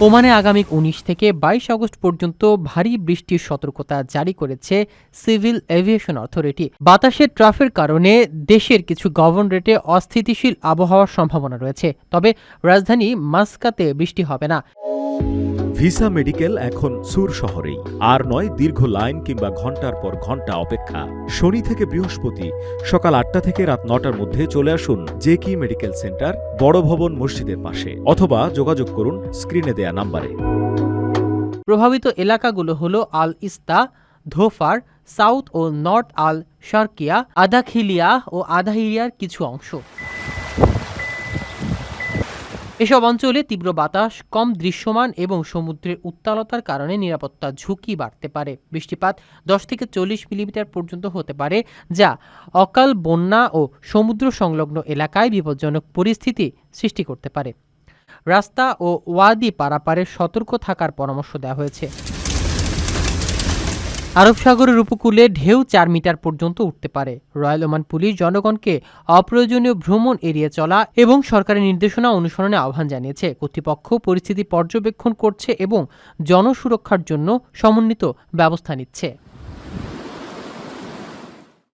ওমানে আগামী উনিশ থেকে বাইশ আগস্ট পর্যন্ত ভারী বৃষ্টির সতর্কতা জারি করেছে সিভিল এভিয়েশন অথরিটি। বাতাসের ট্রাফের কারণে দেশের কিছু গভর্নরেটে অস্থিতিশীল আবহাওয়ার সম্ভাবনা রয়েছে। তবে রাজধানী মাস্কাতে বৃষ্টি হবে না। ভিসা মেডিকেল এখন সুর শহরেই। আর নয়, দীর্ঘ লাইন কিংবা ঘণ্টার পর ঘণ্টা অপেক্ষা। শনি থেকে বৃহস্পতি সকাল আটটা থেকে রাত নটার মধ্যে চলে আসুন জেকি মেডিকেল সেন্টার, বড় ভবন মসজিদের পাশে। অথবা যোগাযোগ করুন স্ক্রিনে দেয়া নাম্বারে। প্রভাবিত এলাকাগুলো হল আল ইস্তা, ধোফার, সাউথ ও নর্থ আল শার্কিয়া, আদাখিলিয়া ও আদাহিরিয়ার কিছু অংশ। এসব অঞ্চলে তীব্র বাতাস, কম দৃশ্যমান এবং সমুদ্রের উত্তালতার কারণে নিরাপত্তা ঝুঁকি বাড়তে পারে। বৃষ্টিপাত দশ থেকে চল্লিশ মিলিমিটার পর্যন্ত হতে পারে, যা অকাল বন্যা ও সমুদ্র সংলগ্ন এলাকায় বিপজ্জনক পরিস্থিতি সৃষ্টি করতে পারে। রাস্তা ও ওয়াদি পারাপারে সতর্ক থাকার পরামর্শ দেওয়া হয়েছে। আরব সাগরের উপকূলে ঢেউ চার মিটার পর্যন্ত উঠতে পারে। রয়্যাল ওমান পুলিশ জনগণকে অপ্রয়োজনীয় ভ্রমণ এড়িয়ে চলা এবং সরকারের নির্দেশনা অনুসরণে আহ্বান জানিয়েছে। কর্তৃপক্ষ পরিস্থিতি পর্যবেক্ষণ করছে এবং জনসুরক্ষার জন্য সমন্বিত ব্যবস্থা নিচ্ছে।